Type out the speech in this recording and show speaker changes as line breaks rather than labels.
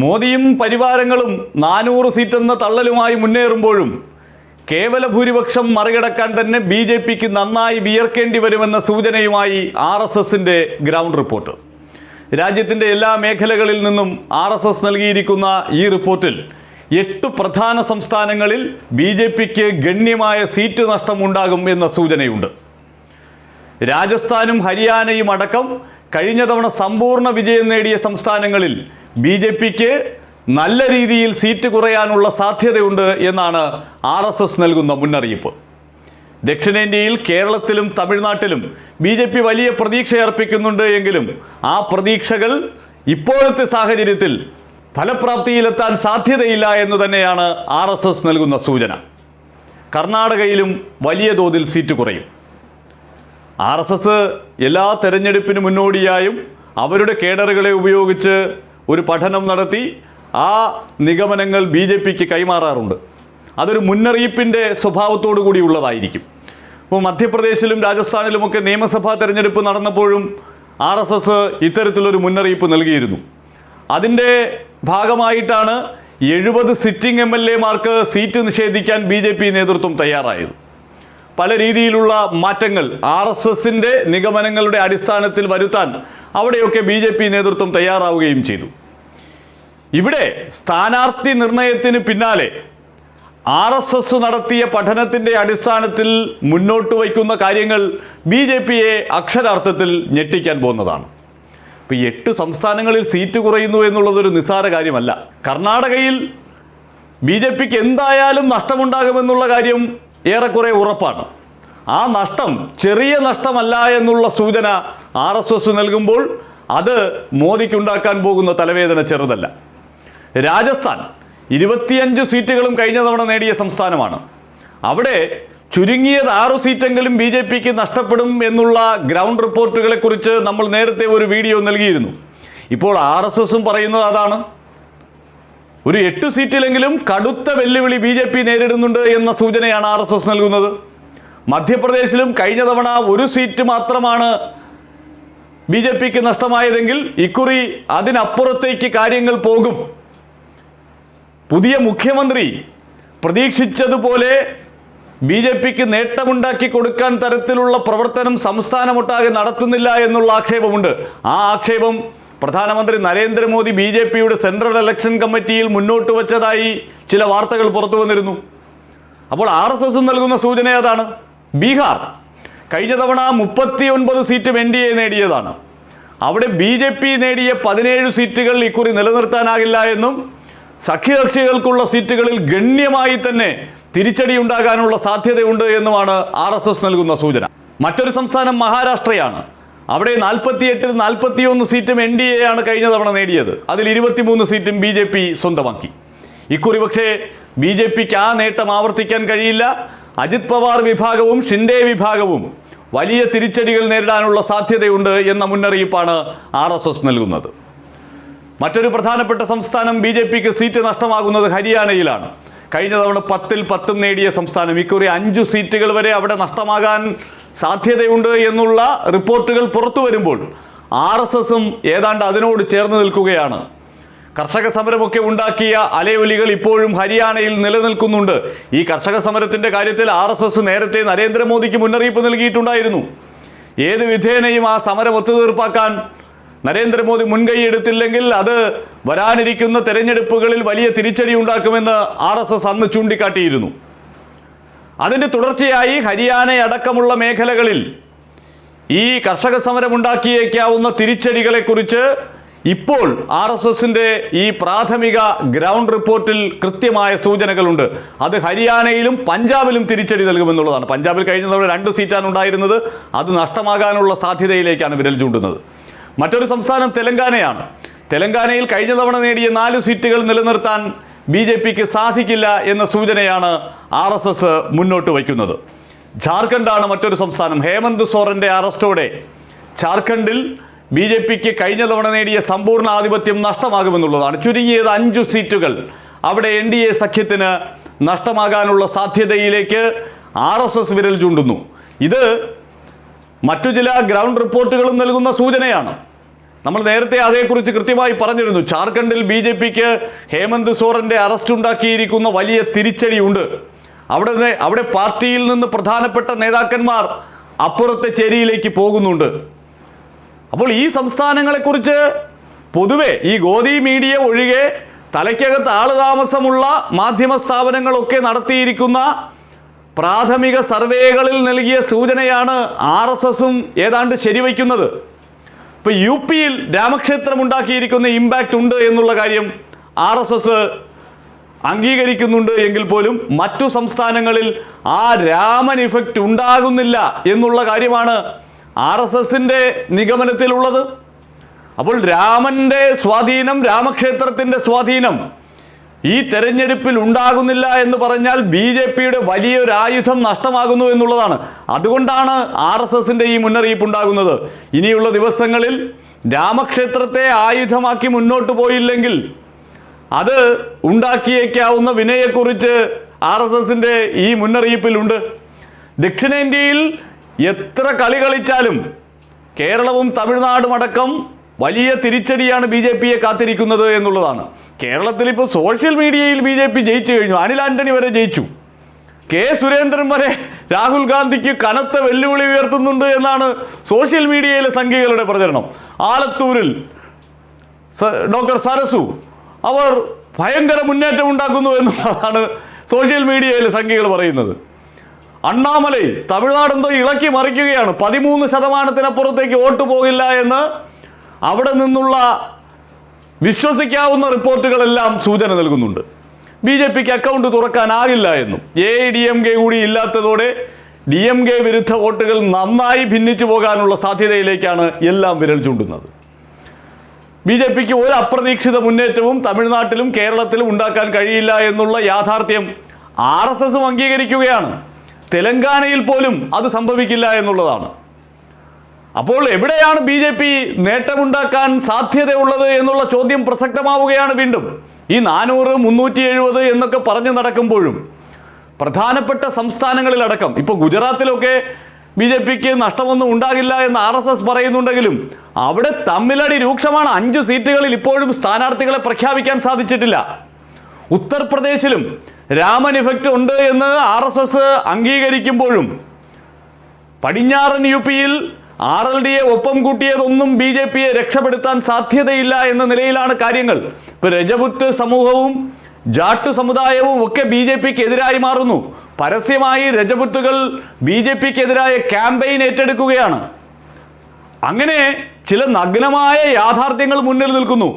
മോദിയും പരിവാരങ്ങളും നാനൂറ് സീറ്റെന്ന തള്ളലുമായി മുന്നേറുമ്പോഴും കേവല ഭൂരിപക്ഷം മറികടക്കാൻ തന്നെ ബി ജെ പിക്ക് നന്നായി വിയർക്കേണ്ടി വരുമെന്ന സൂചനയുമായി ആർ എസ് എസിന്റെ ഗ്രൗണ്ട് റിപ്പോർട്ട്. രാജ്യത്തിന്റെ എല്ലാ മേഖലകളിൽ നിന്നും ആർ എസ് എസ് നൽകിയിരിക്കുന്ന ഈ റിപ്പോർട്ടിൽ എട്ട് പ്രധാന സംസ്ഥാനങ്ങളിൽ ബി ജെ പിക്ക് ഗണ്യമായ സീറ്റ് നഷ്ടമുണ്ടാകും എന്ന സൂചനയുണ്ട്. രാജസ്ഥാനും ഹരിയാനയും അടക്കം കഴിഞ്ഞ തവണ സമ്പൂർണ വിജയം നേടിയ സംസ്ഥാനങ്ങളിൽ ബി ജെ പിക്ക് നല്ല രീതിയിൽ സീറ്റ് കുറയാനുള്ള സാധ്യതയുണ്ട് എന്നാണ് ആർ എസ് എസ് നൽകുന്ന മുന്നറിയിപ്പ്. ദക്ഷിണേന്ത്യയിൽ കേരളത്തിലും തമിഴ്നാട്ടിലും ബി ജെ പി വലിയ പ്രതീക്ഷയർപ്പിക്കുന്നുണ്ട് എങ്കിലും ആ പ്രതീക്ഷകൾ ഇപ്പോഴത്തെ സാഹചര്യത്തിൽ ഫലപ്രാപ്തിയിലെത്താൻ സാധ്യതയില്ല എന്ന് തന്നെയാണ് ആർ എസ് എസ് നൽകുന്ന സൂചന. കർണാടകയിലും വലിയ തോതിൽ സീറ്റ് കുറയും. ആർ എസ് എസ് എല്ലാ തെരഞ്ഞെടുപ്പിന് മുന്നോടിയായും അവരുടെ കേഡറുകളെ ഉപയോഗിച്ച് ഒരു പഠനം നടത്തി ആ നിഗമനങ്ങൾ ബി ജെ പിക്ക് കൈമാറാറുണ്ട്. അതൊരു മുന്നറിയിപ്പിന്റെ സ്വഭാവത്തോടു കൂടിയുള്ളതായിരിക്കും ഇപ്പോൾ മധ്യപ്രദേശിലും രാജസ്ഥാനിലുമൊക്കെ നിയമസഭാ തെരഞ്ഞെടുപ്പ് നടന്നപ്പോഴും ആർ എസ് എസ് ഇത്തരത്തിലൊരു മുന്നറിയിപ്പ് നൽകിയിരുന്നു. അതിന്റെ ഭാഗമായിട്ടാണ് എഴുപത് സിറ്റിംഗ് എം എൽ എമാർക്ക് സീറ്റ് നിഷേധിക്കാൻ ബി ജെ പി നേതൃത്വം തയ്യാറായത്. പല രീതിയിലുള്ള മാറ്റങ്ങൾ ആർ എസ് എസിന്റെ നിഗമനങ്ങളുടെ അടിസ്ഥാനത്തിൽ വരുത്താൻ അവിടെയൊക്കെ ബി ജെ പി നേതൃത്വം തയ്യാറാവുകയും ചെയ്തു. ഇവിടെ സ്ഥാനാർത്ഥി നിർണയത്തിന് പിന്നാലെ ആർ എസ് എസ് നടത്തിയ പഠനത്തിന്റെ അടിസ്ഥാനത്തിൽ മുന്നോട്ട് വയ്ക്കുന്ന കാര്യങ്ങൾ ബി ജെ പിയെ അക്ഷരാർത്ഥത്തിൽ ഞെട്ടിക്കാൻ പോകുന്നതാണ്. ഇപ്പോൾ എട്ട് സംസ്ഥാനങ്ങളിൽ സീറ്റ് കുറയുന്നു എന്നുള്ളതൊരു നിസ്സാര കാര്യമല്ല. കർണാടകയിൽ ബി ജെ പിക്ക് എന്തായാലും നഷ്ടമുണ്ടാകുമെന്നുള്ള കാര്യം ഏറെക്കുറെ ഉറപ്പാണ്. ആ നഷ്ടം ചെറിയ നഷ്ടമല്ല എന്നുള്ള സൂചന ആർ എസ് എസ് നൽകുമ്പോൾ അത് മോദിക്കുണ്ടാക്കാൻ പോകുന്ന തലവേദന ചെറുതല്ല. രാജസ്ഥാൻ ഇരുപത്തിയഞ്ച് സീറ്റുകളും കഴിഞ്ഞ തവണ നേടിയ സംസ്ഥാനമാണ്. അവിടെ ചുരുങ്ങിയത് ആറു സീറ്റെങ്കിലും ബി ജെ പിക്ക് നഷ്ടപ്പെടും എന്നുള്ള ഗ്രൗണ്ട് റിപ്പോർട്ടുകളെ കുറിച്ച് നമ്മൾ നേരത്തെ ഒരു വീഡിയോ നൽകിയിരുന്നു. ഇപ്പോൾ ആർ എസ് എസും പറയുന്നത് അതാണ്. ഒരു എട്ട് സീറ്റിലെങ്കിലും കടുത്ത വെല്ലുവിളി ബി ജെ പി നേരിടുന്നുണ്ട് എന്ന സൂചനയാണ് ആർ എസ് എസ് നൽകുന്നത്. മധ്യപ്രദേശിലും കഴിഞ്ഞ തവണ ഒരു സീറ്റ് മാത്രമാണ് ബി ജെ പിക്ക് നഷ്ടമായതെങ്കിൽ ഇക്കുറി അതിനപ്പുറത്തേക്ക് കാര്യങ്ങൾ പോകും. പുതിയ മുഖ്യമന്ത്രി പ്രതീക്ഷിച്ചതുപോലെ ബി ജെ പിക്ക് നേട്ടമുണ്ടാക്കി കൊടുക്കാൻ തരത്തിലുള്ള പ്രവർത്തനം സംസ്ഥാനമൊട്ടാകെ നടത്തുന്നില്ല എന്നുള്ള ആക്ഷേപമുണ്ട്. ആ ആക്ഷേപം പ്രധാനമന്ത്രി നരേന്ദ്രമോദി ബി ജെ പിയുടെ സെൻട്രൽ ഇലക്ഷൻ കമ്മിറ്റിയിൽ മുന്നോട്ട് വച്ചതായി ചില വാർത്തകൾ പുറത്തു വന്നിരുന്നു. അപ്പോൾ ആർ എസ് എസ് നൽകുന്ന സൂചന ഏതാണ്? ബീഹാർ കഴിഞ്ഞ തവണ മുപ്പത്തി ഒൻപത് സീറ്റും എൻ ഡി എ നേടിയതാണ്. അവിടെ ബി ജെ പി നേടിയ പതിനേഴ് സീറ്റുകൾ ഇക്കുറി നിലനിർത്താനാകില്ല എന്നും സഖ്യകക്ഷികൾക്കുള്ള സീറ്റുകളിൽ ഗണ്യമായി തന്നെ തിരിച്ചടി ഉണ്ടാകാനുള്ള സാധ്യതയുണ്ട് എന്നുമാണ് ആർ എസ് എസ് നൽകുന്ന സൂചന. മറ്റൊരു സംസ്ഥാനം മഹാരാഷ്ട്രയാണ്. അവിടെ നാൽപ്പത്തിയെട്ടിൽ നാൽപ്പത്തിയൊന്ന് സീറ്റും എൻ ഡി എ ആണ് കഴിഞ്ഞ തവണ നേടിയത്. അതിൽ ഇരുപത്തിമൂന്ന് സീറ്റും ബി ജെ പി സ്വന്തമാക്കി. ഇക്കുറി പക്ഷേ ബി ജെ പിക്ക് ആ നേട്ടം ആവർത്തിക്കാൻ കഴിയില്ല. അജിത് പവാർ വിഭാഗവും ഷിൻഡെ വിഭാഗവും വലിയ തിരിച്ചടികൾ നേരിടാനുള്ള സാധ്യതയുണ്ട് എന്ന മുന്നറിയിപ്പാണ് ആർ നൽകുന്നത്. മറ്റൊരു പ്രധാനപ്പെട്ട സംസ്ഥാനം ബി ജെ പിക്ക് സീറ്റ് നഷ്ടമാകുന്നത് ഹരിയാനയിലാണ്. കഴിഞ്ഞ തവണ പത്തിൽ പത്തും നേടിയ സംസ്ഥാനം. ഇക്കുറി അഞ്ചു സീറ്റുകൾ വരെ അവിടെ നഷ്ടമാകാൻ സാധ്യതയുണ്ട് എന്നുള്ള റിപ്പോർട്ടുകൾ പുറത്തു വരുമ്പോൾ ആർ എസ് എസും ഏതാണ്ട് അതിനോട് ചേർന്ന് നിൽക്കുകയാണ്. കർഷക സമരമൊക്കെ ഉണ്ടാക്കിയ അലയൊലികൾ ഇപ്പോഴും ഹരിയാനയിൽ നിലനിൽക്കുന്നുണ്ട്. ഈ കർഷക സമരത്തിന്റെ കാര്യത്തിൽ ആർ എസ് എസ് നേരത്തെ നരേന്ദ്രമോദിക്ക് മുന്നറിയിപ്പ് നൽകിയിട്ടുണ്ടായിരുന്നു. ഏത് വിധേനയും ആ സമരം ഒത്തുതീർപ്പാക്കാൻ നരേന്ദ്രമോദി മുൻകൈയെടുത്തില്ലെങ്കിൽ അത് വരാനിരിക്കുന്ന തെരഞ്ഞെടുപ്പുകളിൽ വലിയ തിരിച്ചടി ഉണ്ടാക്കുമെന്ന് ആർ എസ് എസ് അന്ന് ചൂണ്ടിക്കാട്ടിയിരുന്നു. അതിന്റെ തുടർച്ചയായി ഹരിയാനയടക്കമുള്ള മേഖലകളിൽ ഈ കർഷക സമരമുണ്ടാക്കിയേക്കാവുന്ന തിരിച്ചടികളെക്കുറിച്ച് ഇപ്പോൾ ആർ എസ് എസിന്റെ ഈ പ്രാഥമിക ഗ്രൗണ്ട് റിപ്പോർട്ടിൽ കൃത്യമായ സൂചനകളുണ്ട്. അത് ഹരിയാനയിലും പഞ്ചാബിലും തിരിച്ചടി നൽകുമെന്നുള്ളതാണ്. പഞ്ചാബിൽ കഴിഞ്ഞ തവണ രണ്ട് സീറ്റാണ് ഉണ്ടായിരുന്നത്. അത് നഷ്ടമാകാനുള്ള സാധ്യതയിലേക്കാണ് വിരൽ ചൂണ്ടുന്നത്. മറ്റൊരു സംസ്ഥാനം തെലങ്കാനയാണ്. തെലങ്കാനയിൽ കഴിഞ്ഞ തവണ നേടിയ നാല് സീറ്റുകൾ നിലനിർത്താൻ ബി ജെ പിക്ക് സാധിക്കില്ല എന്ന സൂചനയാണ് ആർ എസ് എസ് മുന്നോട്ട് വയ്ക്കുന്നത്. ജാർഖണ്ഡാണ് മറ്റൊരു സംസ്ഥാനം. ഹേമന്ത് സോറന്റെ അറസ്റ്റോടെ ജാർഖണ്ഡിൽ ബി ജെ പിക്ക് കഴിഞ്ഞ തവണ നേടിയ സമ്പൂർണ ആധിപത്യം നഷ്ടമാകുമെന്നുള്ളതാണ്. ചുരുങ്ങിയത് അഞ്ചു സീറ്റുകൾ അവിടെ എൻ ഡി എ സഖ്യത്തിന് നഷ്ടമാകാനുള്ള സാധ്യതയിലേക്ക് ആർ എസ് എസ് വിരൽ ചൂണ്ടുന്നു. ഇത് മറ്റു ചില ഗ്രൗണ്ട് റിപ്പോർട്ടുകളും നൽകുന്ന സൂചനയാണ്. നമ്മൾ നേരത്തെ അതേക്കുറിച്ച് കൃത്യമായി പറഞ്ഞിരുന്നു. ജാർഖണ്ഡിൽ ബി ജെ പിക്ക് ഹേമന്ത് സോറന്റെ അറസ്റ്റ് ഉണ്ടാക്കിയിരിക്കുന്ന വലിയ തിരിച്ചടിയുണ്ട്. അവിടെ അവിടെ പാർട്ടിയിൽ നിന്ന് പ്രധാനപ്പെട്ട നേതാക്കന്മാർ അപ്പുറത്തെ ചേരിയിലേക്ക് പോകുന്നുണ്ട്. അപ്പോൾ ഈ സംസ്ഥാനങ്ങളെക്കുറിച്ച് പൊതുവെ ഈ ഗോദി മീഡിയ ഒഴികെ തലയ്ക്കകത്ത് ആളുതാമസമുള്ള മാധ്യമ സ്ഥാപനങ്ങളൊക്കെ നടത്തിയിരിക്കുന്ന പ്രാഥമിക സർവേകളിൽ നൽകിയ സൂചനയാണ് ആർ എസ് എസും ഏതാണ്ട് ശരിവയ്ക്കുന്നത്. ഇപ്പൊ യു പിയിൽ രാമക്ഷേത്രം ഉണ്ടാക്കിയിരിക്കുന്ന ഇമ്പാക്റ്റ് ഉണ്ട് എന്നുള്ള കാര്യം ആർ എസ് എസ് അംഗീകരിക്കുന്നുണ്ട് എങ്കിൽ പോലും മറ്റു സംസ്ഥാനങ്ങളിൽ ആ രാമൻ ഇഫക്റ്റ് ഉണ്ടാകുന്നില്ല എന്നുള്ള കാര്യമാണ് ആർ എസ് എസിന്റെ നിഗമനത്തിലുള്ളത്. അപ്പോൾ രാമന്റെ സ്വാധീനം രാമക്ഷേത്രത്തിന്റെ സ്വാധീനം ഈ തെരഞ്ഞെടുപ്പിൽ ഉണ്ടാകുന്നില്ല എന്ന് പറഞ്ഞാൽ ബി ജെ പിയുടെ വലിയൊരു ആയുധം നഷ്ടമാകുന്നു എന്നുള്ളതാണ്. അതുകൊണ്ടാണ് ആർ എസ് എസിന്റെ ഈ മുന്നറിയിപ്പ് ഉണ്ടാകുന്നത്. ഇനിയുള്ള ദിവസങ്ങളിൽ രാമക്ഷേത്രത്തെ ആയുധമാക്കി മുന്നോട്ട് പോയില്ലെങ്കിൽ അത് ഉണ്ടാക്കിയേക്കാവുന്ന വിനയെക്കുറിച്ച് ആർ എസ് എസിന്റെ ഈ മുന്നറിയിപ്പിലുണ്ട്. ദക്ഷിണേന്ത്യയിൽ എത്ര കളി കളിച്ചാലും കേരളവും തമിഴ്നാടും അടക്കം വലിയ തിരിച്ചടിയാണ് ബി ജെ പിയെ കാത്തിരിക്കുന്നത് എന്നുള്ളതാണ്. കേരളത്തിൽ ഇപ്പോൾ സോഷ്യൽ മീഡിയയിൽ ബി ജെ പി ജയിച്ചു കഴിഞ്ഞു. അനിൽ ആന്റണി വരെ ജയിച്ചു. കെ സുരേന്ദ്രൻ വരെ രാഹുൽ ഗാന്ധിക്ക് കനത്ത വെല്ലുവിളി ഉയർത്തുന്നുണ്ട് എന്നാണ് സോഷ്യൽ മീഡിയയിലെ സംഖ്യകളുടെ പ്രചരണം. ആലത്തൂരിൽ ഡോക്ടർ സരസു അവർ ഭയങ്കര മുന്നേറ്റം ഉണ്ടാക്കുന്നു എന്നുള്ളതാണ് സോഷ്യൽ മീഡിയയിലെ സംഖ്യകൾ പറയുന്നത്. അണ്ണാമലൈ തമിഴ്നാട് എന്തോ ഇളക്കി മറിക്കുകയാണ്. പതിമൂന്ന് ശതമാനത്തിനപ്പുറത്തേക്ക് വോട്ട് പോകില്ല എന്ന് അവിടെ നിന്നുള്ള വിശ്വസിക്കാവുന്ന റിപ്പോർട്ടുകളെല്ലാം സൂചന നൽകുന്നുണ്ട്. ബി ജെ പിക്ക് അക്കൗണ്ട് തുറക്കാനാകില്ല എന്നും. എ ഡി എം കെ കൂടി ഇല്ലാത്തതോടെ ഡി എം കെ വിരുദ്ധ വോട്ടുകൾ നന്നായി ഭിന്നിച്ചു പോകാനുള്ള സാധ്യതയിലേക്കാണ് എല്ലാം വിരൽ ചൂണ്ടുന്നത്. ബി ജെ പിക്ക് ഒരു അപ്രതീക്ഷിത മുന്നേറ്റവും തമിഴ്നാട്ടിലും കേരളത്തിലും ഉണ്ടാക്കാൻ കഴിയില്ല എന്നുള്ള യാഥാർത്ഥ്യം ആർ എസ് എസും അംഗീകരിക്കുകയാണ്. തെലങ്കാനയിൽ പോലും അത് സംഭവിക്കില്ല എന്നുള്ളതാണ്. അപ്പോൾ എവിടെയാണ് ബി ജെ പി നേട്ടമുണ്ടാക്കാൻ സാധ്യതയുള്ളത് എന്നുള്ള ചോദ്യം പ്രസക്തമാവുകയാണ് വീണ്ടും. ഈ നാനൂറ് മുന്നൂറ്റി എഴുപത് എന്നൊക്കെ പറഞ്ഞു നടക്കുമ്പോഴും പ്രധാനപ്പെട്ട സംസ്ഥാനങ്ങളിലടക്കം ഇപ്പോൾ ഗുജറാത്തിലൊക്കെ ബി ജെ പിക്ക് നഷ്ടമൊന്നും ഉണ്ടാകില്ല എന്ന് ആർ എസ് എസ് പറയുന്നുണ്ടെങ്കിലും അവിടെ തമ്മിലടി രൂക്ഷമാണ്. അഞ്ച് സീറ്റുകളിൽ ഇപ്പോഴും സ്ഥാനാർത്ഥികളെ പ്രഖ്യാപിക്കാൻ സാധിച്ചിട്ടില്ല. ഉത്തർപ്രദേശിലും രാമൻ ഇഫക്റ്റ് ഉണ്ട് എന്ന് ആർ എസ് എസ് അംഗീകരിക്കുമ്പോഴും പടിഞ്ഞാറൻ യു പിയിൽ ആർ എൽ ഡിയെ ഒപ്പം കൂട്ടിയതൊന്നും ബി ജെ പിയെ രക്ഷപ്പെടുത്താൻ സാധ്യതയില്ല എന്ന നിലയിലാണ് കാര്യങ്ങൾ. ഇപ്പൊ രജപുത്ത് സമൂഹവും ജാട്ടു സമുദായവും ഒക്കെ ബി ജെ പിക്ക് എതിരായി മാറുന്നു. പരസ്യമായി രജപുത്തുകൾ ബി ജെ പിക്കെതിരായ ക്യാമ്പയിൻ ഏറ്റെടുക്കുകയാണ്. അങ്ങനെ ചില നഗ്നമായ യാഥാർത്ഥ്യങ്ങൾ മുന്നിൽ നിൽക്കുന്നു.